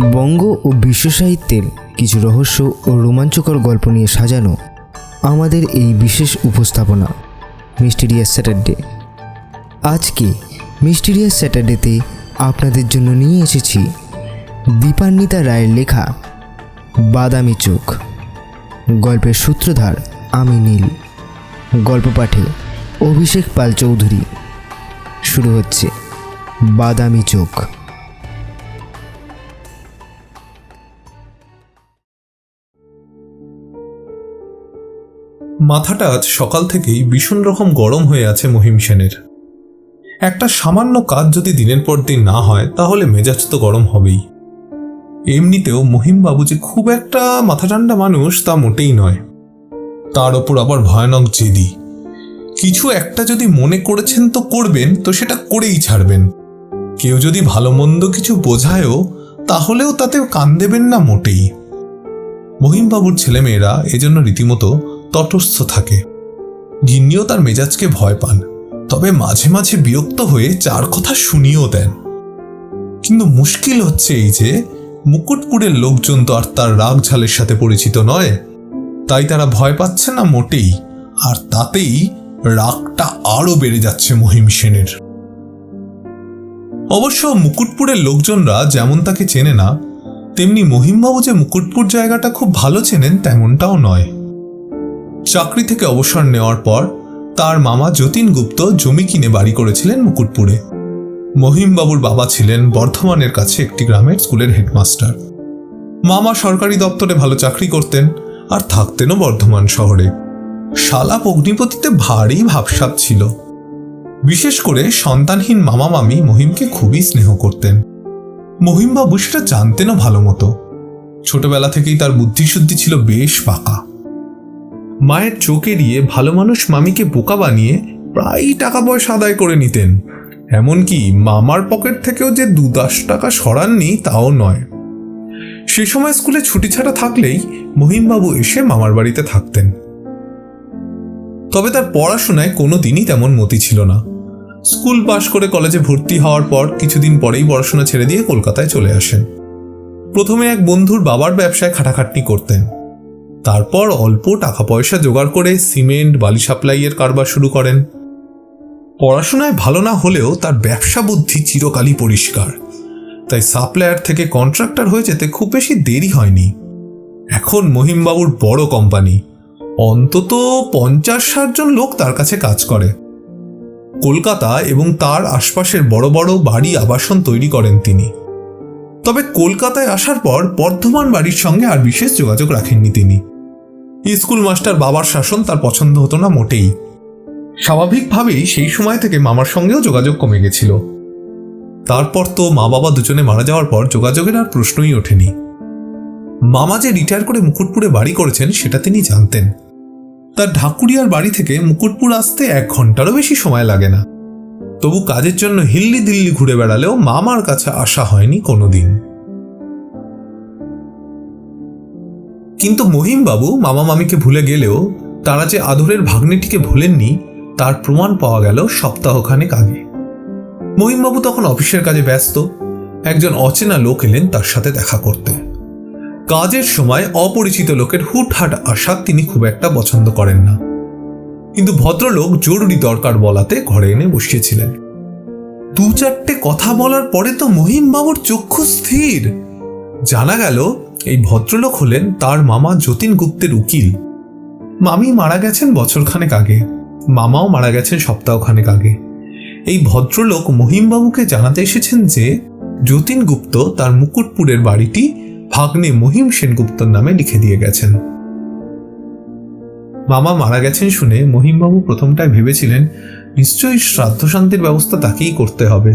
বঙ্গ ও বিশ্ব সাহিত্যের কিছু রহস্য ও রোমাঞ্চকর গল্প নিয়ে সাজানো আমাদের এই বিশেষ উপস্থাপনা, মিস্টিরিয়াস স্যাটারডে। আজকে মিস্টিরিয়াস স্যাটারডেতে আপনাদের জন্য নিয়ে এসেছি দীপান্বিতা রায়ের লেখা বাদামি চোখ। গল্পের সূত্রধার আমি নীল। গল্প পাঠে অভিষেক পাল চৌধুরী। শুরু হচ্ছে বাদামি চোখ। মাথাটা আজ সকাল থেকেই ভীষণ রকম গরম হয়ে আছে মহিম সেনের। একটা সামান্য কাজ যদি দিনের পর দিন না হয়, তাহলে মেজাজ তো গরম হবেই। এমনিতেও মহিম বাবু যে খুব একটা মাথা ঠান্ডা মানুষ, তা মোটেই নয়। তার ওপর আবার ভয়ানক জেদি। কিছু একটা যদি মনে করেছেন তো করবেন, তো সেটা করেই ছাড়বেন। কেউ যদি ভালো মন্দ কিছু বোঝায়ও, তাহলেও তাতে কান দেবেন না মোটেই। মহিমবাবুর ছেলেমেয়েরা এজন্য রীতিমতো তটস্থ থাকে। গিন্নিও তার মেজাজকে ভয় পান, তবে মাঝে মাঝে বিরক্ত হয়ে চার কথা শুনিয়েও দেন। কিন্তু মুশকিল হচ্ছে এই যে, মুকুটপুরের লোকজন তো আর তার রাগ ঝালের সাথে পরিচিত নয়। তাই তারা ভয় পাচ্ছে না মোটেই, আর তাতেই রাগটা আরও বেড়ে যাচ্ছে মহিম সেনের। অবশ্য মুকুটপুরের লোকজনরা যেমন তাকে চেনে না, তেমনি মহিমবাবু যে মুকুটপুর জায়গাটা খুব ভালো চেনেন তেমনটাও নয়। চাকরি থেকে অবসর নেওয়ার পর তার মামা যতীন গুপ্ত জমি কিনে বাড়ি করেছিলেন মুকুটপুরে। মহিমবাবুর বাবা ছিলেন বর্ধমানের কাছে একটি গ্রামের স্কুলের হেডমাস্টার। মামা সরকারি দপ্তরে ভালো চাকরি করতেন আর থাকতেনও বর্ধমান শহরে। শালা অগ্নিপতিতে ভারী ভাবসাব ছিল। বিশেষ করে সন্তানহীন মামা মামি মহিমকে খুবই স্নেহ করতেন। মহিমবাবু সেটা জানতেনও ভালো মতো। ছোটবেলা থেকেই তার বুদ্ধিশুদ্ধি ছিল বেশ পাকা। মায়ের চোখ এড়িয়ে ভালো মানুষ মামিকে বোকা বানিয়ে প্রায়ই টাকা পয়সা আদায় করে নিতেন। এমনকি মামার পকেট থেকেও যে দু দশ টাকা সরাননি, তাও নয়। সে সময় স্কুলে ছুটি ছাড়া থাকলেই মহিমবাবু এসে মামার বাড়িতে থাকতেন। তবে তার পড়াশোনায় কোনো দিনই তেমন মতি ছিল না। স্কুল পাশ করে কলেজে ভর্তি হওয়ার পর কিছুদিন পরেই পড়াশোনা ছেড়ে দিয়ে কলকাতায় চলে আসেন। প্রথমে এক বন্ধুর বাবার ব্যবসায় খাটাখাটনি করতেন। তারপর অল্প টাকা পয়সা জোগাড় করে সিমেন্ট, বালি সাপ্লাইয়ের কারবার শুরু করেন। পড়াশোনায় ভালো না হলেও তার ব্যবসা বুদ্ধি চিরকালই পরিষ্কার। তাই সাপ্লায়ার থেকে কন্ট্রাক্টর হয়ে যেতে খুব বেশি দেরি হয়নি। এখন মহিমবাবুর বড় কোম্পানি। অন্তত পঞ্চাশ ষাট জন লোক তার কাছে কাজ করে। কলকাতা এবং তার আশপাশের বড় বড় বাড়ি আবাসন তৈরি করেন তিনি। তবে কলকাতায় আসার পর বর্ধমান বাড়ির সঙ্গে আর বিশেষ যোগাযোগ রাখেননি তিনি। স্কুল মাস্টার বাবার শাসন তার পছন্দ হতো না মোটেই। স্বাভাবিকভাবেই সেই সময় থেকে মামার সঙ্গেও যোগাযোগ কমে গেছিল। তারপর তো মা বাবা দুজনে মারা যাওয়ার পর যোগাযোগের আর প্রশ্নই ওঠেনি। মামা যে রিটায়ার করে মুকুটপুরে বাড়ি করেছেন সেটা তিনি জানতেন। তার ঢাকুরিয়ার বাড়ি থেকে মুকুটপুর আসতে এক ঘন্টারও বেশি সময় লাগে না। তবু কাজের জন্য হিল্লি দিল্লি ঘুরে বেড়ালেও মামার কাছে আসা হয়নি কোনোদিন। কিন্তু মহিমবাবু মামা মামিকে ভুলে গেলেও তারা যে আদরের ভাগ্নেটিকে ভুলেননি, তার প্রমাণ পাওয়া গেল সপ্তাহখানেক আগে। মহিমবাবু তখন অফিসের কাজে ব্যস্ত। একজন অচেনা লোক এলেন তার সাথে দেখা করতে। কাজের সময় অপরিচিত লোকের হুটহাট আসা তিনি খুব একটা পছন্দ করেন না। কিন্তু ভদ্রলোক জরুরি দরকার বলাতে ঘরে এনে বসিয়েছিলেন। দু চারটে কথা বলার পরে তো মহিমবাবুর চক্ষু স্থির। জানা গেল এই ভদ্রলোক হলেন তার মামা যতীন গুপ্তের উকিল। মামি মারা গেছেন বছরখানেক আগে। মামাও মারা গেছেন সপ্তাহখানেক আগে। এই ভদ্রলোক মহিমবাবুকে জানাতে এসেছেন যে যতীন গুপ্ত তার মুকুটপুরের বাড়িটি ভাগ্নে মহিম সেনগুপ্তর নামে লিখে দিয়ে গেছেন। মামা মারা গেছেন শুনে মহিমবাবু প্রথমটায় ভেবেছিলেন, নিশ্চয়ই শ্রাদ্ধ শান্তির ব্যবস্থা তাকেই করতে হবে।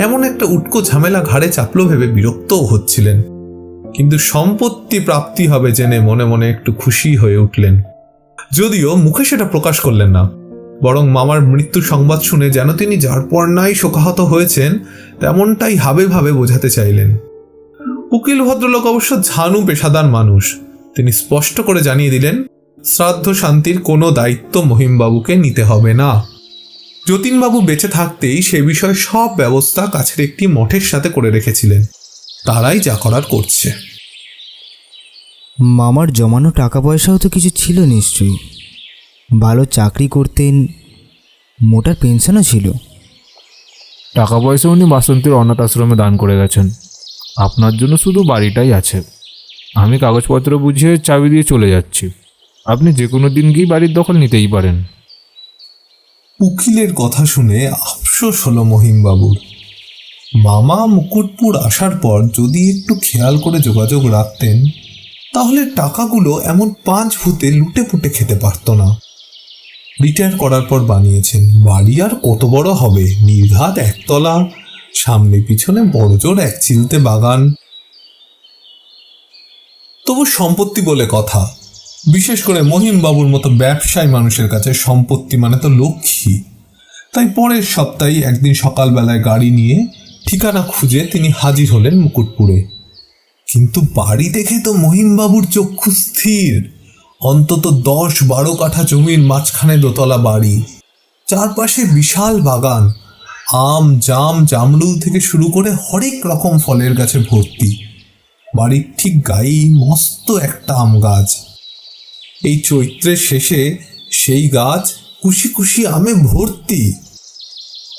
এমন একটা উটকো ঝামেলা ঘাড়ে চাপলো ভেবে বিরক্তও হচ্ছিলেন। কিন্তু সম্পত্তি প্রাপ্তি হবে জেনে মনে মনে একটু খুশি হয়ে উঠলেন। যদিও মুখে সেটা প্রকাশ করলেন না। বরং মামার মৃত্যু সংবাদ শুনে যেন তিনি যার পর নাই শোকাহত হয়েছেন, তেমনটাই হাবে ভাবে বোঝাতে চাইলেন। উকিল ভদ্রলোক অবশ্য ঝানু পেশাদার মানুষ। তিনি স্পষ্ট করে জানিয়ে দিলেন, শ্রাদ্ধ শান্তির কোনো দায়িত্ব মহিমবাবুকে নিতে হবে না। যতীনবাবু বেঁচে থাকতেই সে বিষয়ে সব ব্যবস্থা কাছের একটি মঠের সাথে করে রেখেছিলেন। তারাই যা করার করছে। মামার জমানো টাকা পয়সাও তো কিছু ছিল নিশ্চয়ই। ভালো চাকরি করতেন মোটার পেনশনও ছিল। টাকা পয়সা উনি বাসন্তীর অনাথ আশ্রমে দান করে গেছেন। আপনার জন্য শুধু বাড়িটাই আছে। আমি কাগজপত্র বুঝিয়ে চাবি দিয়ে চলে যাচ্ছি। আপনি যে কোনো দিন গিয়ে বাড়ির দখল নিতেই পারেন। উকিলের কথা শুনে আফসোস হলো মহিমবাবুর। মামা মুকুটপুর আসার পর যদি একটু খেয়াল করে যোগাযোগ রাখতেন, তাহলে টাকাগুলো এমন পাঁচ ভূতে লুটে পুটে খেতে পারতো না। রিটায়ার করার পর বানিয়েছেন, বাড়ি আর কত বড় হবে? নির্ঘাত একতলা, সামনে পিছনে বড়জোর এক চিলতে বাগান। তবু সম্পত্তি বলে কথা। বিশেষ করে মহিমবাবুর মতো ব্যবসায়ী মানুষের কাছে সম্পত্তি মানে তো লক্ষ্মী। তাই পরের সপ্তাহে একদিন সকালবেলায় গাড়ি নিয়ে ঠিকানা খুঁজে তিনি হাজির হলেন মুকুটপুরে। কিন্তু বাড়ি দেখে তো মহিমবাবুর চক্ষু স্থির। অন্তত দশ বারো কাঠা জমির মাঝখানে দোতলা বাড়ি। চারপাশে বিশাল বাগান। আম, জাম, জামরুল থেকে শুরু করে হরেক রকম ফলের গাছে ভর্তি। বাড়ির ঠিক গায়েই মস্ত একটা আম গাছ। এই চৈত্রের শেষে সেই গাছ কুশি কুশি আমে ভর্তি।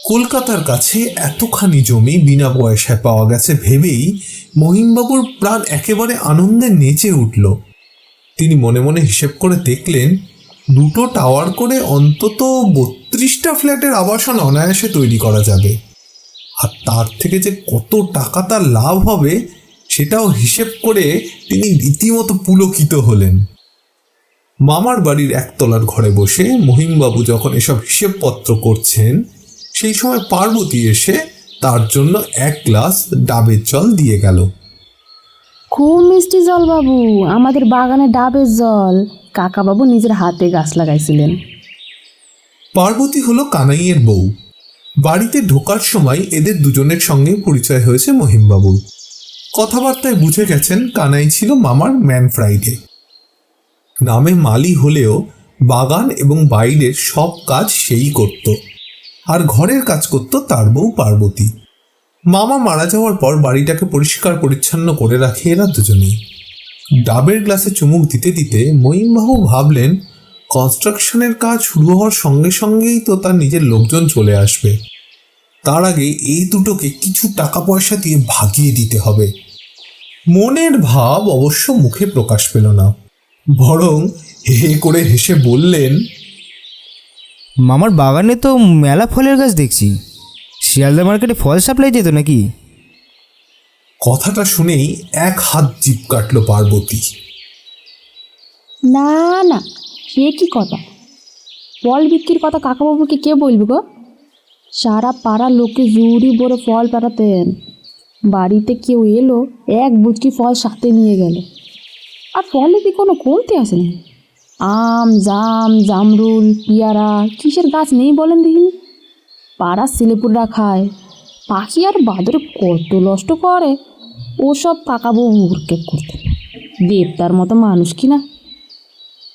কলকাতার কাছে এতখানি জমি বিনা পয়সায় পাওয়া গেছে ভেবেই মহিমবাবুর প্রাণ একেবারে আনন্দে নেচে উঠল। তিনি মনে মনে হিসেব করে দেখলেন, দুটো টাওয়ার করে অন্তত বত্রিশটা ফ্ল্যাটের আবাসন অনায়াসে তৈরি করা যাবে। আর তার থেকে যে কত টাকা তার লাভ হবে, সেটাও হিসেব করে তিনি রীতিমতো পুলকিত হলেন। মামার বাড়ির একতলার ঘরে বসে মহিমবাবু যখন এসব হিসেবপত্র করছেন সেই সময় পার্বতী এসে তার জন্য এক গ্লাস ডাবের জল দিয়ে গেল। খুব মিষ্টি জল বাবু আমাদের বাগানে ডাবের জল। কাকা বাবু নিজের হাতে গাছ লাগাইছিলেন। পার্বতী হলো কানাইয়ের বউ। বাড়িতে ঢোকার সময় এদের দুজনের সঙ্গে পরিচয় হয়েছে মহিমবাবু কথাবার্তায় বুঝে গেছেন কানাই ছিল মামার ম্যান ফ্রাইডে। নামে মালি হলেও বাগান এবং বাইরের সব কাজ সেই করত। আর ঘরের কাজ করত তার বউ পার্বতী। মামা মারা যাওয়ার পর বাড়িটাকে পরিষ্কার পরিচ্ছন্ন করে রাখে এরা দুজনেই। ডাবের গ্লাসে চুমুক দিতে দিতে মহিমবাবু ভাবলেন, কনস্ট্রাকশনের কাজ শুরু হওয়ার সঙ্গে সঙ্গেই তো তার নিজের লোকজন চলে আসবে। তার আগে এই দুটোকে কিছু টাকা পয়সা দিয়ে ভাগিয়ে দিতে হবে। মনের ভাব অবশ্য মুখে প্রকাশ পেল না। বরং হে করে হেসে বললেন মামার বাগানে তো মেলা ফলের গাছ দেখছি। শিয়ালদা মার্কেটে ফল সাপ্লাই যেত নাকি? কথাটা শুনেই এক হাত জিপ কাটল পার্বতী। না না সে কি কথা? ফল বিক্রির কথা কাকাবাবুকে কে বলবে গো? সারা পাড়ার লোকে জুড়ি ভরে ফল পাঠাতেন বাড়িতে কেউ এলো এক বুচকি ফল সাথে নিয়ে গেল। আর ফলে কি কোনো কমতে আসেনি আম, জাম, জামরুল, পিয়ারা, কিসের গাছ নেই বলেন দেখিনি? পাড়ার ছেলেপুররা খায়। পাখি আর বাদরে কত নষ্ট করে। ওসব কাকাবাবু ভ্রুক্ষেপ করতেন দেবতার মতো মানুষ কি না?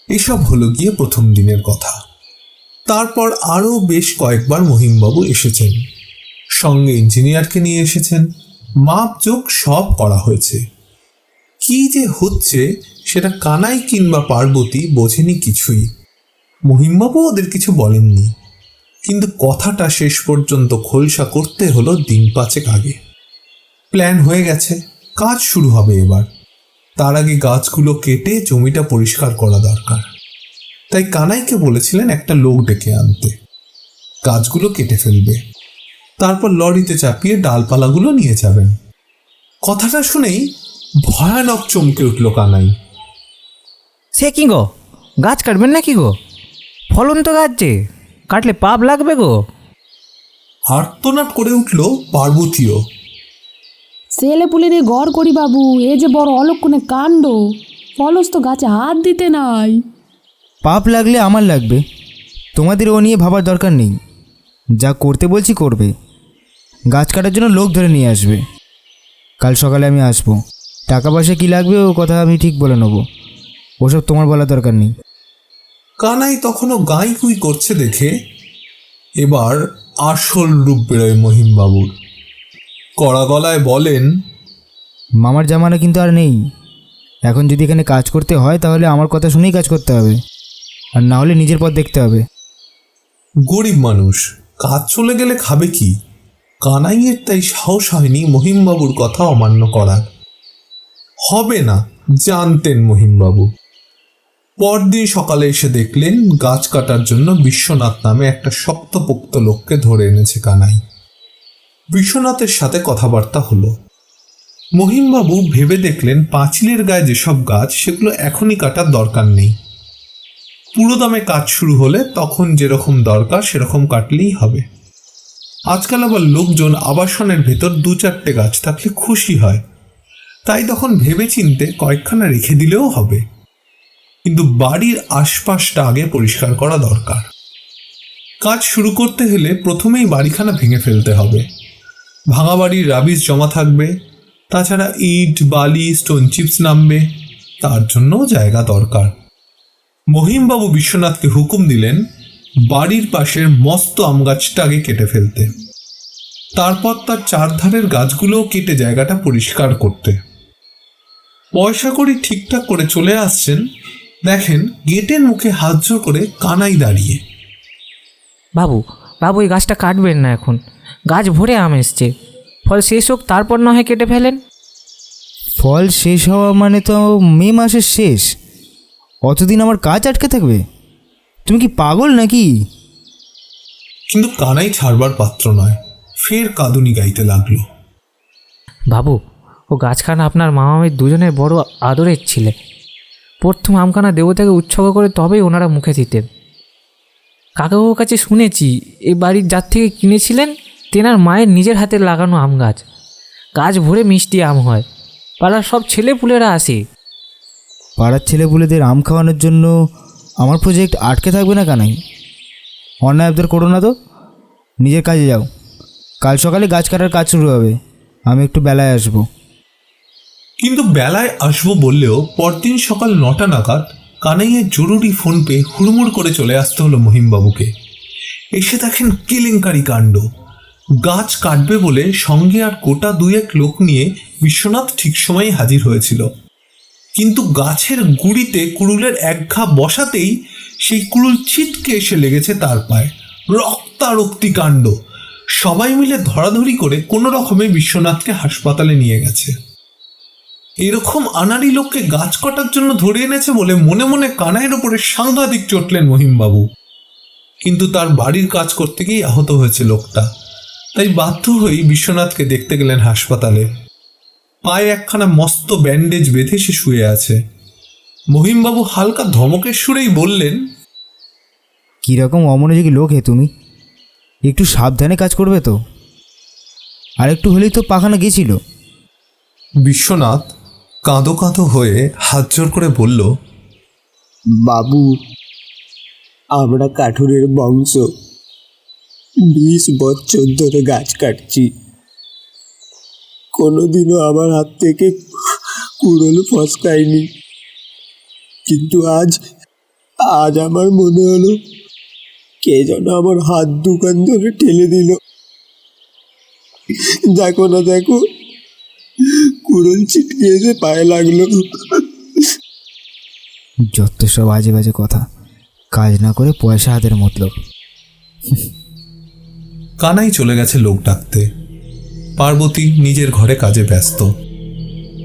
এসব হলো গিয়ে প্রথম দিনের কথা। তারপর আরও বেশ কয়েকবার মহিমবাবু এসেছেন। সঙ্গে ইঞ্জিনিয়ারকে নিয়ে এসেছেন। মাপজোক সব করা হয়েছে। কি যে হচ্ছে সেটা কানাই কিংবা পার্বতী বোঝেনি কিছুই। মহিমবাবু ওদের কিছু বলেননি। কিন্তু কথাটা শেষ পর্যন্ত খোলসা করতে হলো দিন পাঁচেক আগে। প্ল্যান হয়ে গেছে, কাজ শুরু হবে এবার। তার আগে গাছগুলো কেটে জমিটা পরিষ্কার করা দরকার। তাই কানাইকে বলেছিলেন একটা লোক ডেকে আনতে। গাছগুলো কেটে ফেলবে। তারপর লরিতে চাপিয়ে ডালপালাগুলো নিয়ে যাবেন। কথাটা শুনেই ভয়ানক চমকে উঠল কানাই। সে কি গো? গাছ কাটবেন নাকি গো? ফলন তো গাছ যে কাটলে পাপ লাগবে গো। আর্তনাদ করে উঠল পার্বতীও। ছেলে পুলে দিয়ে গড় করি বাবু এ যে বড় অলক্ষণে কাণ্ড। ফলস তো গাছে হাত দিতে নাই। পাপ লাগলে আমার লাগবে তোমাদের ও নিয়ে ভাবার দরকার নেই। যা করতে বলছি করবে। গাছ কাটার জন্য লোক ধরে নিয়ে আসবে। কাল সকালে আমি আসব। টাকা পয়সা কী লাগবে ও কথা আমি ঠিক বলে নেব। ওসব তোমার বলার দরকার নেই। কানাই তখনও গাই কুই করছে দেখে এবার আসল রূপ বেরোয় মহিমবাবুর। কড়া গলায় বলেন মামার জামানা কিন্তু আর নেই। এখন যদি এখানে কাজ করতে হয় তাহলে আমার কথা শুনেই কাজ করতে হবে। আর না হলে নিজের পথ দেখতে হবে। গরিব মানুষ কাজ চলে গেলে খাবে কি? কানাইয়ের তাই সাহস হয়নি মহিমবাবুর কথা অমান্য করার। হবে না, জানতেন মহিমবাবু। পরদিন সকালে এসে দেখলেন, গাছ কাটার জন্য বিশ্বনাথ নামে একটা শক্তপোক্ত লোককে ধরে এনেছে কানাই। বিশ্বনাথের সাথে কথাবার্তা হলো। মহিমবাবু ভেবে দেখলেন, পাঁচিলের গায়ে যেসব গাছ, সেগুলো এখনই কাটার দরকার নেই। পুরো দামে কাজ শুরু হলে তখন যেরকম দরকার, সেরকম কাটলেই হবে। আজকাল আবার লোকজন আবাসনের ভেতর দু চারটে গাছ থাকলে খুশি হয়। তাই তখন ভেবে চিনতে কয়েকখানা রেখে দিলেও হবে। কিন্তু বাড়ির আশপাশটা আগে পরিষ্কার করা দরকার। কাজ শুরু করতে হলে প্রথমেই বাড়িখানা ভেঙে ফেলতে হবে। ভাঙা বাড়ির রাবিশ জমা থাকবে, তাছাড়া ইট, বালি স্টোন চিপস নামবে, তার জন্যও জায়গা দরকার। মহিমবাবু বিশ্বনাথকে হুকুম দিলেন বাড়ির পাশের মস্ত আম গাছটা আগে কেটে ফেলতে। তারপর তার চারধারের গাছগুলোও কেটে জায়গাটা পরিষ্কার করতে। পয়সা করি ঠিকঠাক করে চলে আসছেন দেখেন গেটের মুখে হাত জোর করে কানাই দাঁড়িয়ে। বাবু বাবু এই গাছটা কাটবেন না এখন। গাছ ভরে আম এসছে। ফল শেষ হোক তারপর না হয় কেটে ফেলেন। ফল শেষ হওয়া মানে তো মে মাসের শেষ। অতদিন আমার কাজ আটকে থাকবে। তুমি কি পাগল নাকি? কিন্তু কানাই ছাড়বার পাত্র নয় ফের কাঁদুনি গাইতে লাগল। বাবু ও গাছখানা আপনার মামামের দুজনের বড় আদরের ছিলে। প্রথম আমখানা দেবতাকে উৎসর্গ করে তবেই ওনারা মুখে দিতেন। কাকাবাবুর কাছে শুনেছি এই বাড়ির যার থেকে কিনেছিলেন, তেনার মায়ের নিজের হাতে লাগানো আম গাছ। গাছ ভরে মিষ্টি আম হয়। পাড়ার সব ছেলে পুলেরা আসে। পাড়ার ছেলেপুলেদের আম খাওয়ানোর জন্য আমার প্রজেক্ট আটকে থাকবে না কানাই? অন্যায় আবদার করো না তো। নিজের কাজে যাও। কাল সকালে গাছ কাটার কাজ শুরু হবে। আমি একটু বেলায় আসব। কিন্তু বেলায় আসব বললেও পরদিন সকাল নটা নাগাদ কানাইয়ের জরুরি ফোন পেয়ে হুড়মুড় করে চলে আসতে হলো মহিমবাবুকে। এসে দেখেন কেলেঙ্কারি কাণ্ড। গাছ কাটবে বলে সঙ্গে আর গোটা দুই এক লোক নিয়ে বিশ্বনাথ ঠিক সময়ে হাজির হয়েছিল। কিন্তু গাছের গুড়িতে কুড়ুলের এক ঘা বসাতেই সেই কুড়ুল ছিটকে এসে লেগেছে তার পায়ে। রক্তারক্তি কাণ্ড। সবাই মিলে ধরাধরি করে কোনো রকমে বিশ্বনাথকে হাসপাতালে নিয়ে গেছে। এরকম আনাড়ি লোককে গাছ কাটার জন্য ধরে এনেছে বলে মনে মনে কানাইয়ের ওপরে সাংঘাতিক চটলেন মহিমবাবু। কিন্তু তার বাড়ির কাজ করতে গিয়েই আহত হয়েছে লোকটা। তাই বাধ্য হয়েই বিশ্বনাথকে দেখতে গেলেন হাসপাতালে। পায়ে একখানা মস্ত ব্যান্ডেজ বেঁধে সে শুয়ে আছে। মহিমবাবু হালকা ধমকের সুরেই বললেন কীরকম অমনোযোগী লোক হে তুমি? একটু সাবধানে কাজ করবে তো। আর একটু হলেই তো পাখানা গেছিল। বিশ্বনাথ কাঁদো কাঁদো হয়ে হাত জোর করে বলল, বাবু, আমরা কাঠুরের বংশ। বিশ বছর ধরে গাছ কাটছি। কোনোদিনও আমার হাত থেকে কুড়োল ফসকায়নি। কিন্তু আজ আজ আমার মনে হলো, কে যেন আমার হাত দোকান ধরে ঠেলে দিল। দেখো না, দেখো কুড়োল ছিটকে এসে পায়ে লাগল। যত সব বাজে বাজে কথা কাজ না করে পয়সা হাতের মতলব। কানাই চলে গেছে লোক ডাকতে। পার্বতী নিজের ঘরে কাজে ব্যস্ত।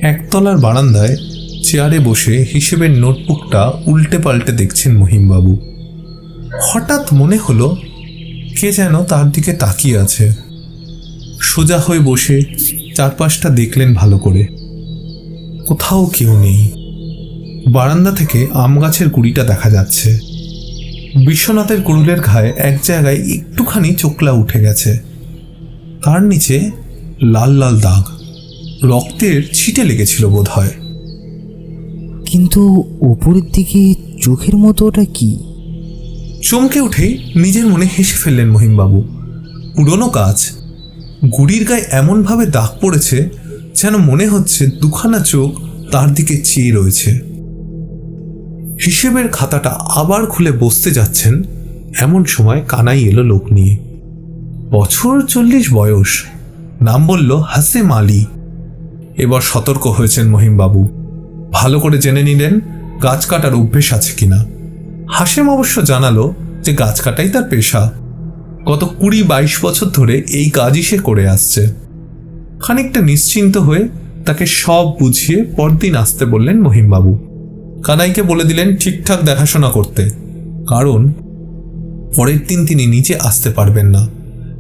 একতলার বারান্দায় চেয়ারে বসে হিসেবের নোটবুকটা উল্টে পাল্টে দেখছেন মহিমবাবু। হঠাৎ মনে হলো কে যেন তার দিকে তাকিয়ে আছে। সোজা হয়ে বসে চারপাশটা দেখলেন ভালো করে। কোথাও কেউ নেই। বারান্দা থেকে আম গাছের গুড়িটা দেখা যাচ্ছে। বিশ্বনাথের কুড়ুলের ঘায়ে এক জায়গায় একটুখানি চোখলা উঠে গেছে। তার নিচে লাল লাল দাগ। রক্তের ছিটে লেগেছিল বোধ হয় কিন্তু ওপরের দিকে চোখের মতো ওটা কি? চমকে উঠে নিজের মনে হেসে ফেললেন মহিমবাবু। পুরনো গাছ গুড়ির গায়ে এমনভাবে দাগ পড়েছে যেন মনে হচ্ছে দুখানা চোখ তার দিকে চেয়ে রয়েছে। হিসেবের খাতাটা আবার খুলে বসতে যাচ্ছেন এমন সময় কানাই এলো লোক নিয়ে। বছর চল্লিশ বয়স, নাম বলল হাসেম আলী। এবার সতর্ক হয়েছেন মহিমবাবু। ভালো করে জেনে নিলেন গাছ কাটার অভ্যেস আছে কিনা। হাসেম অবশ্য জানালো যে গাছ কাটাই তার পেশা। গত কুড়ি বাইশ বছর ধরে এই কাজই সে করে আসছে। খানিকটা নিশ্চিন্ত হয়ে তাকে সব বুঝিয়ে পরদিন আসতে বললেন মহিমবাবু। কানাইকে বলে দিলেন, ঠিকঠাক দেখাশোনা করতে। কারণ, পরের দিন তিনি নিচে আসতে পারবেন না।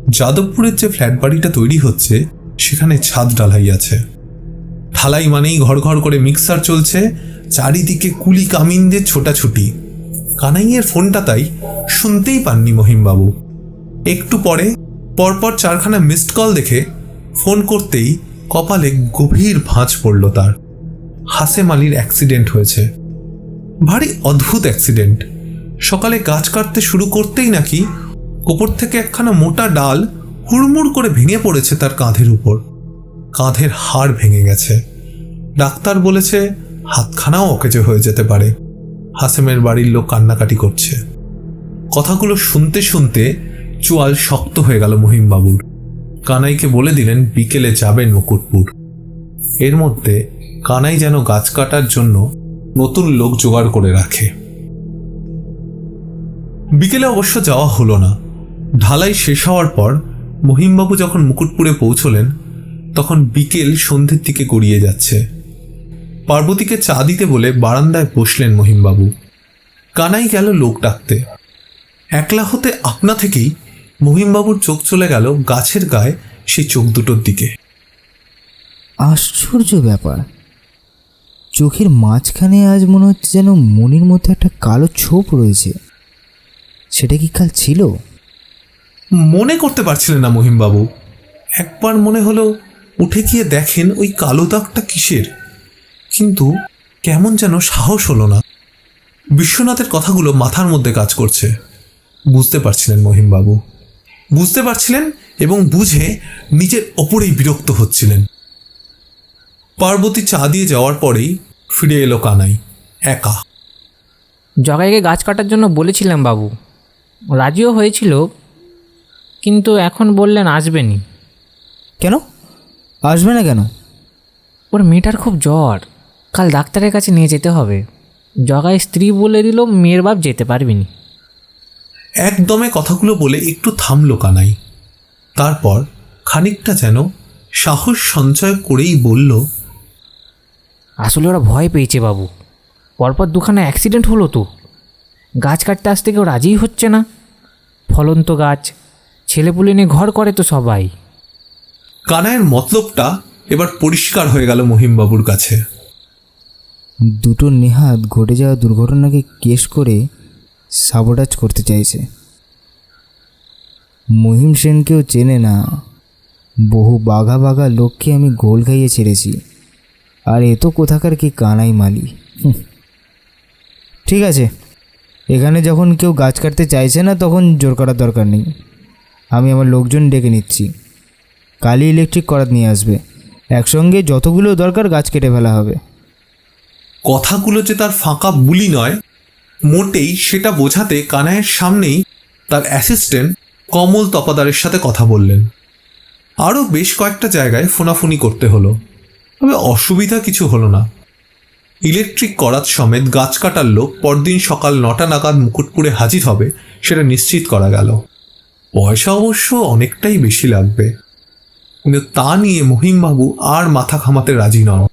যাদবপুরের যে ফ্ল্যাট বাড়িটা তৈরি হচ্ছে, সেখানে ছাদ ঢালাই আছে। ঢালাই মানেই ঘর ঘর করে মিক্সার চলছে, চারিদিকে কুলি কামিনদের ছোটাছুটি। কানাইয়ের ফোনটা তাই শুনতেই পাননি মহিমবাবু। একটু পরে পরপর চারখানা মিসড কল দেখে ফোন করতেই কপালে গভীর ভাঁজ পড়ল তার। হাসেম আলীর অ্যাক্সিডেন্ট হয়েছে। ভারী অদ্ভুত অ্যাক্সিডেন্ট সকালে গাছ কাটতে শুরু করতেই নাকি ওপর থেকে একখানা মোটা ডাল হুড়মুড় করে ভেঙে পড়েছে তার কাঁধের উপর। কাঁধের হাড় ভেঙে গেছে। ডাক্তার বলেছে হাতখানাও অকেজে হয়ে যেতে পারে। হাসেমের বাড়ির লোক কান্নাকাটি করছে। কথাগুলো শুনতে শুনতে চোয়াল শক্ত হয়ে গেল মহিমবাবুর। কানাইকে বলে দিলেন, বিকেলে যাবেন মুকুটপুর এর মধ্যে কানাই যেন গাছ কাটার জন্য নতুন লোক জোগাড় করে রাখে। বিকেলে অবশ্য যাওয়া হলো না। ঢালাই শেষ হওয়ার পর মহিমবাবু যখন মুকুটপুরে পৌঁছলেন, তখন বিকেল সন্ধ্যের দিকে গড়িয়ে যাচ্ছে। পার্বতীকে চা দিতে বলে বারান্দায় বসলেন মহিমবাবু। কানাই গেল লোক ডাকতে। একলা হতে আপনা থেকেই মহিমবাবুর চোখ চলে গেল গাছের গায়ে সেই চোখ দুটোর দিকে। আশ্চর্য ব্যাপার। চোখের মাঝখানে আজ মনে হচ্ছে যেন মনির মধ্যে একটা কালো ছোপ রয়েছে। সেটা কি কাল ছিল? মনে করতে পারছিলেন না মহিমবাবু। একবার মনে হলো উঠে গিয়ে দেখেন ওই কালো দাগটা কিসের। কিন্তু কেমন যেন সাহস হলো না। বিশ্বনাথের কথাগুলো মাথার মধ্যে কাজ করছে। বুঝতে পারছিলেন মহিমবাবু। বুঝতে পারছিলেন এবং বুঝে নিজের ওপরেই বিরক্ত হচ্ছিলেন। পার্বতী চা দিয়ে যাওয়ার পরেই ফিরে এলো কানাই একা। জগাইকে গাছ কাটার জন্য বলেছিলাম বাবু রাজিও হয়েছিল কিন্তু এখন বললেন আসবেনি। কেন? আসবে না কেন? ওর মেয়েটার খুব জ্বর কাল ডাক্তারের কাছে নিয়ে যেতে হবে। জগাই স্ত্রী বলে দিল মেয়ের বাপ যেতে পারবিনি। একদমে কথাগুলো বলে একটু থামলো কানাই। তারপর খানিকটা যেন সাহস সঞ্চয় করেই বলল আসলে ওরা ভয় পেয়েছে বাবু। পরপর দুখানা অ্যাক্সিডেন্ট হলো তো। গাছ কাটতে আসতে কেউ রাজিই হচ্ছে না। ফলন্ত গাছ ছেলেপুলে নিয়ে ঘর করে তো সবাই। কানাইয়ের মতলবটা এবার পরিষ্কার হয়ে গেল মহিমবাবুর কাছে। দুটো নেহাত ঘটে যাওয়া দুর্ঘটনাকে কেস করে সাবোটাজ করতে চাইছে। মহিম সেনকেও চেনে না, বহু বাঘা বাঘা লোককে আমি গোল খাইয়ে ছেড়েছি। আর এ তো কোথাকার কি কানাই মালি। ঠিক আছে, এখানে যখন কেউ গাছ কাটতে চাইছে না, তখন জোর করার দরকার নেই। আমি আমার লোকজন ডেকে নিচ্ছি। কালই ইলেকট্রিক করাত নিয়ে আসবে। একসঙ্গে যতগুলো দরকার গাছ কেটে ফেলা হবে। কথাগুলো যে তার ফাঁকা বুলি নয় মোটেই সেটা বোঝাতে কানাইয়ের সামনেই তার অ্যাসিস্ট্যান্ট কমল তপাদারের সাথে কথা বললেন। আরও বেশ কয়েকটা জায়গায় ফোনাফুনি করতে হলো। তবে অসুবিধা কিছু হলো না। ইলেকট্রিক করাত সমেত গাছ কাটার লোক পরদিন সকাল নটা নাগাদ মুকুটপুরে হাজির হবে, সেটা নিশ্চিত করা গেল। পয়সা অবশ্য অনেকটাই বেশি লাগবে। কিন্তু তা নিয়ে মহিমবাবু আর মাথা ঘামাতে রাজি নন।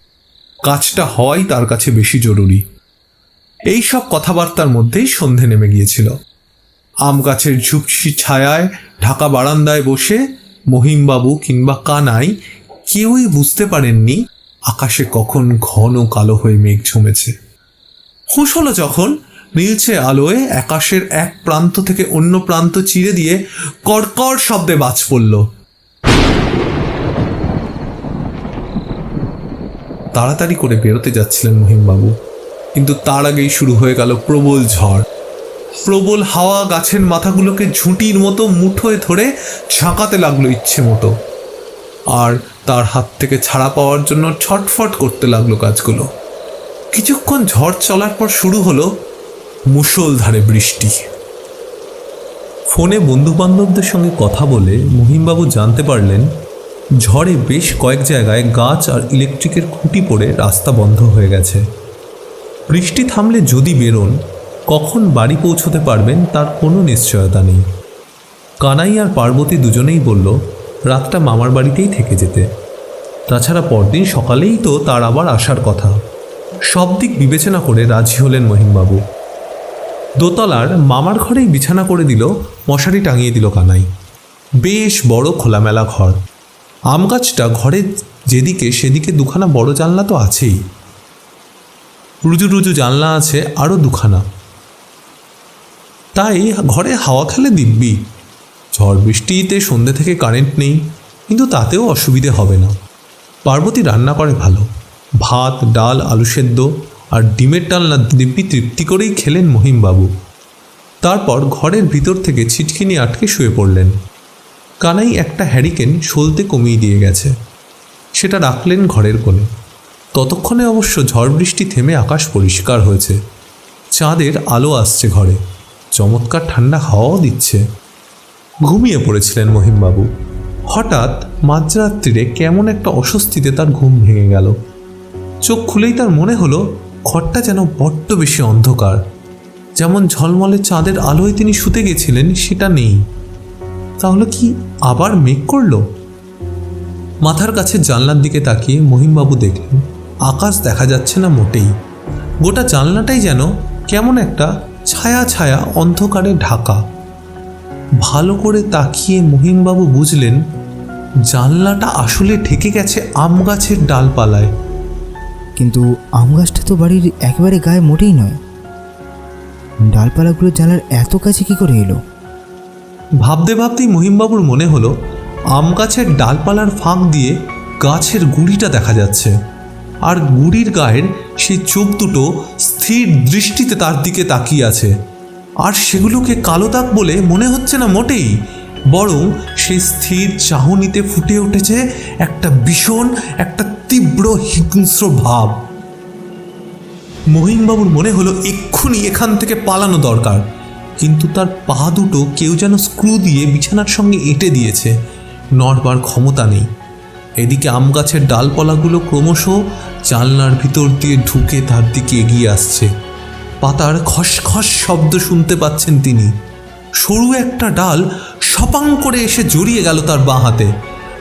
কাজটা হওয়াই তার কাছে বেশি জরুরি। এই সব কথাবার্তার মধ্যেই সন্ধে নেমে গিয়েছিল। আম গাছের ঝুপসি ছায়ায়, ঢাকা বারান্দায় বসে মহিমবাবু কিংবা কানাই কেউই বুঝতে পারেননি আকাশে কখন ঘন কালো হয়ে মেঘ জমেছে হুঁশ হলো যখন নীলচে আলোয় আকাশের এক প্রান্ত থেকে অন্য প্রান্ত চিরে দিয়ে কড়কড় শব্দে বাজ পড়ল। তাড়াতাড়ি করে বেরোতে যাচ্ছিলেন মহিমবাবু। কিন্তু তার আগেই শুরু হয়ে গেল প্রবল ঝড়। প্রবল হাওয়া গাছের মাথাগুলোকে ঝুঁটির মতো মুঠোয় ধরে ঝাঁকাতে লাগল ইচ্ছে মতো। আর তার হাত থেকে ছাড়া পাওয়ার জন্য ছটফট করতে লাগল গাছগুলো। কিছুক্ষণ ঝড় চলার পর শুরু হলো মুষলধারে বৃষ্টি। ফোনে বন্ধু বান্ধবদের সঙ্গে কথা বলে মহিমবাবু জানতে পারলেন, ঝড়ে বেশ কয়েক জায়গায় গাছ আর ইলেকট্রিকের খুঁটি পড়ে রাস্তা বন্ধ হয়ে গেছে। বৃষ্টি থামলে যদি বেরোন, কখন বাড়ি পৌঁছতে পারবেন তার কোনো নিশ্চয়তা নেই। কানাই আর পার্বতী দুজনেই বলল, রাতটা মামার বাড়িতেই থেকে যেতে। তাছাড়া পরদিন সকালেই তো তার আবার আসার কথা। সব দিক বিবেচনা করে রাজি হলেন মহিমবাবু। দোতলার মামার ঘরেই বিছানা করে দিল, মশারি টাঙিয়ে দিল কানাই। বেশ বড় খোলামেলা ঘর। আম গাছটা ঘরের যেদিকে সেদিকে দুখানা বড় জানলা তো আছেই। রুজু রুজু জানলা আছে আরও দুখানা। তাই ঘরে হাওয়া খেলে দিব্যি। ঝড় বৃষ্টিতে সন্ধ্যে থেকে কারেন্ট নেই, কিন্তু তাতেও অসুবিধে হবে না। পার্বতী রান্না করে ভালো। ভাত, ডাল, আলু সেদ্ধ আর ডিমের ডালনা দিব্যি তৃপ্তি করেই খেলেন মহিমবাবু। তারপর ঘরের ভিতর থেকে ছিটকিনি আটকে শুয়ে পড়লেন। কানাই একটা হ্যারিকেন সলতে কমিয়ে দিয়ে গেছে। সেটা রাখলেন ঘরের কোণে। ততক্ষণে অবশ্য ঝড় বৃষ্টি থেমে আকাশ পরিষ্কার হয়েছে। চাঁদের আলো আসছে ঘরে। চমৎকার ঠান্ডা হাওয়াও দিচ্ছে। ঘুমিয়ে পড়েছিলেন মহিমবাবু। হঠাৎ মাঝরাত্রিরে কেমন একটা অস্বস্তিতে তার ঘুম ভেঙে গেল। চোখ খুলেই তার মনে হলো, ঘরটা যেন বড্ড বেশি অন্ধকার। যেমন ঝলমলে চাঁদের আলোয় তিনি শুতে গেছিলেন, সেটা নেই। তাহলে কি আবার মেঘ করল? মাথার কাছে জানলার দিকে তাকিয়ে মহিমবাবু দেখলেন আকাশ দেখা যাচ্ছে না মোটেই। গোটা জানলাটাই যেন কেমন একটা ছায়া ছায়া অন্ধকারে ঢাকা। ভালো করে তাকিয়ে মহিমবাবু বুঝলেন জানলাটা আসলে ঠেকে গেছে আম গাছের ডালপালায়। কিন্তু আম গাছটা তো বাড়ির একেবারে গায়ে মোটেই নয়। ডালপালাগুলো জানার এত কাছে কি করে এলো? ভাবতে ভাবতেই মহিমবাবুর মনে হলো আম গাছের ডালপালার ফাঁক দিয়ে গাছের গুড়িটা দেখা যাচ্ছে। আর গুড়ির গায়ের সেই চোখ দুটো স্থির দৃষ্টিতে তার দিকে তাকিয়ে আছে। আর সেগুলোকে কালো দাগ বলে মনে হচ্ছে না মোটেই, বরং সেই স্থির চাহনিতে ফুটে উঠেছে একটা ভীষণ, একটা তীব্র হিংস্র ভাব। মহিমবাবুর মনে হলো এক্ষুনি এখান থেকে পালানো দরকার, কিন্তু তার পা দুটো কেউ যেন স্ক্রু দিয়ে বিছানার সঙ্গে এঁটে দিয়েছে। নড়বার ক্ষমতা নেই। এদিকে আম গাছের ডালপালাগুলো ক্রমশ জানলার ভিতর দিয়ে ঢুকে তার দিকে এগিয়ে আসছে। পাতার খসখস শব্দ শুনতে পাচ্ছেন তিনি। সরু একটা ডাল সপাং করে এসে জড়িয়ে গেল তার বাঁ হাতে।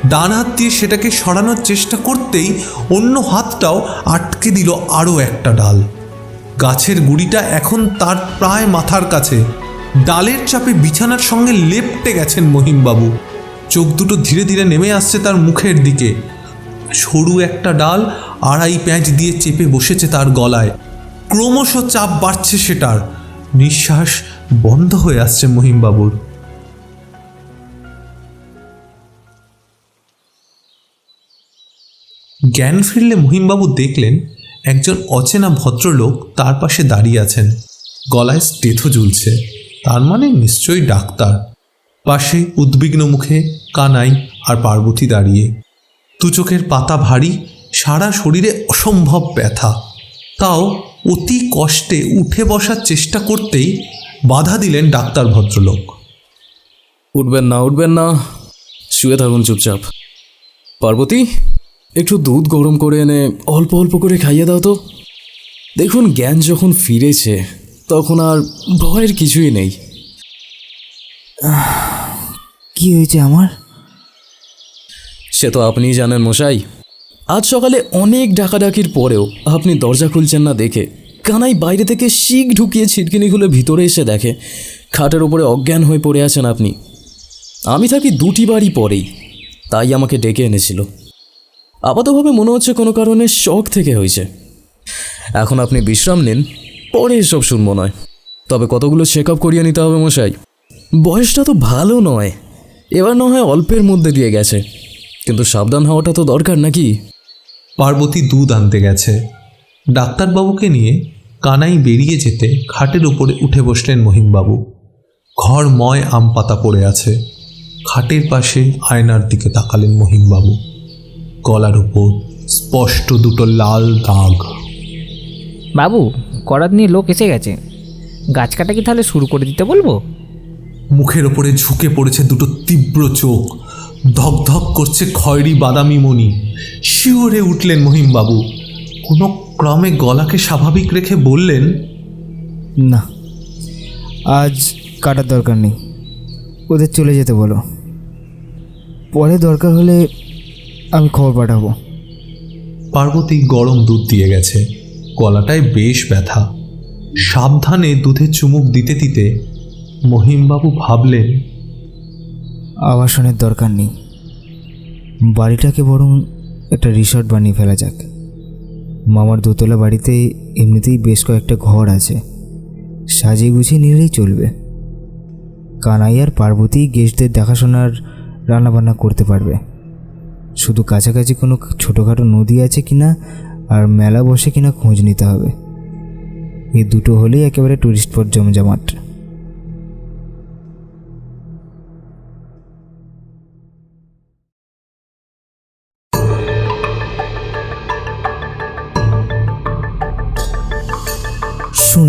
ডান হাত দিয়ে সেটাকে সরানোর চেষ্টা করতেই অন্য হাতটাও আটকে দিল আরও একটা ডাল। গাছের গুড়িটা এখন তার প্রায় মাথার কাছে। ডালের চাপে বিছানার সঙ্গে লেপটে গেছেন মহিমবাবু। চোখ দুটো ধীরে ধীরে নেমে আসছে তার মুখের দিকে। সরু একটা ডাল আড়াই প্যাঁচ দিয়ে চেপে বসেছে তার গলায়। ক্রমশ চাপ বাড়ছে সেটার। নিঃশ্বাস বন্ধ হয়ে আসছে মহিমবাবুর। জ্ঞান ফিরলে মহিমবাবু দেখলেন একজন অচেনা ভদ্রলোক তার পাশে দাঁড়িয়ে আছেন। গলায় স্টেথো ঝুলছে তার মানে নিশ্চয়ই ডাক্তার। পাশে উদ্বিগ্ন মুখে কানাই আর পার্বতী দাঁড়িয়ে। দু চোখের পাতা ভারী, সারা শরীরে অসম্ভব ব্যথা। তাও অতি কষ্টে উঠে বসার চেষ্টা করতেই বাধা দিলেন ডাক্তার ভদ্রলোক। উঠবেন না উঠবেন না। শুয়ে থাকুন চুপচাপ। পার্বতী, একটু দুধ গরম করে এনে অল্প অল্প করে খাইয়ে দাও তো। দেখুন, জ্ঞান যখন ফিরেছে, তখন আর ভয়ের কিছুই নেই। কি হয়েছে আমার? সে তো আপনিই জানেন মশাই। আজ সকালে অনেক ডাকাডাকির পরেও আপনি দরজা খুলছেন না দেখে। কানাই বাইরে থেকে শিক ঢুকিয়ে ছিটকিনি খুলে ভিতরে এসে দেখে। খাটের ওপরে অজ্ঞান হয়ে পড়ে আছেন আপনি। আমি থাকি দুটি বাড়ি পরেই, তাই আমাকে ডেকে এনেছিল। আপাতভাবে মনে হচ্ছে কোনো কারণে শখ থেকে হয়েছে। এখন আপনি বিশ্রাম নিন, পরে এসব শুনব নয়। তবে কতগুলো চেক আপ করিয়ে নিতে হবে মশাই। বয়সটা তো ভালো নয়। এবার না হয় অল্পের মধ্যে দিয়ে গেছে। কিন্তু সাবধান হওয়াটা তো দরকার নাকি? পার্বতী দুধ আনতে গেছে। ডাক্তারবাবুকে নিয়ে কানাই বেরিয়ে যেতে খাটের উপরে উঠে বসলেন মহিমবাবু। ঘর ময় আম পাতা পড়ে আছে। খাটের পাশে আয়নার দিকে তাকালেন মহিমবাবু। গলার উপর স্পষ্ট দুটো লাল দাগ। বাবু করাত নিয়ে লোক এসে গেছে। গাছ কাটা কি তাহলে শুরু করে দিতে বলব? মুখের ওপরে ঝুঁকে পড়েছে দুটো তীব্র চোখ। ধকধক করছে খয়েরি বাদামি মণি। শিওরে উঠলেন মহিমবাবু। কোনো ক্রমে গলাকে স্বাভাবিক রেখে বললেন না আজ কাটার দরকার নেই। ওদের চলে যেতে বলো। পরে দরকার হলে আমি খবর পাঠাবো। পার্বতী গরম দুধ দিয়ে গেছে। গলাটায় বেশ ব্যথা। সাবধানে দুধে চুমুক দিতে দিতে মহিমবাবু ভাবলেন আবাসনের দরকার নেই। বাড়িটাকে বরং একটা রিসর্ট বানিয়ে ফেলা যাক। মামার দোতলা বাড়িতে এমনিতেই বেশ কয়েকটা ঘর আছে। সাজিয়ে গুছিয়ে নিলেই চলবে। কানাই আর পার্বতী গেস্টদের দেখাশোনার রান্নাবান্না করতে পারবে। শুধু কাছাকাছি কোনো ছোটোখাটো নদী আছে কিনা আর মেলা বসে কিনা খোঁজ নিতে হবে। এই দুটো হলেই একেবারে টুরিস্ট স্পট জমজমাট।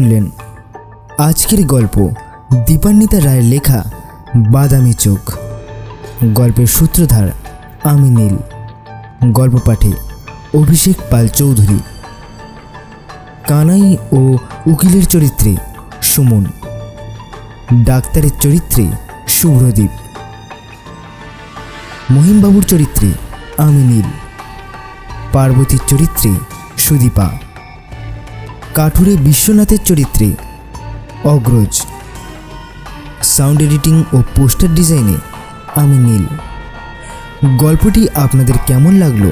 শুনলেন আজকের গল্প দীপান্বিতা রায়ের লেখা বাদামি চোখ। গল্পের সূত্রধার আমি নীল। গল্প পাঠে অভিষেক পাল চৌধুরী। কানাই ও উকিলের চরিত্রে সুমন। ডাক্তারের চরিত্রে শুভ্রদীপ মহিমবাবুর চরিত্রে আমি নীল। পার্বতীর চরিত্রে সুদীপা। কাঠুরে বিশ্বনাথের চরিত্রে অগ্রজ। সাউন্ড এডিটিং ও পোস্টার ডিজাইনে আমি নীল। গল্পটি আপনাদের কেমন লাগল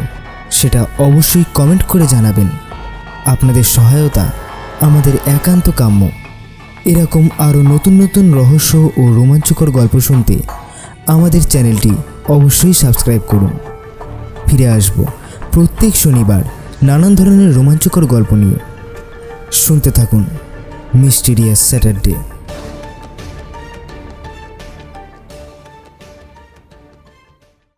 সেটা অবশ্যই কমেন্ট করে জানাবেন। আপনাদের সহায়তা আমাদের একান্ত কাম্য। এরকম আরও নতুন নতুন রহস্য ও রোমাঞ্চকর গল্প শুনতে আমাদের চ্যানেলটি অবশ্যই সাবস্ক্রাইব করুন। ফিরে আসব প্রত্যেক শনিবার নানান ধরনের রোমাঞ্চকর গল্প নিয়ে। শুনতে থাকুন মিস্টিরিয়াস স্যাটারডে।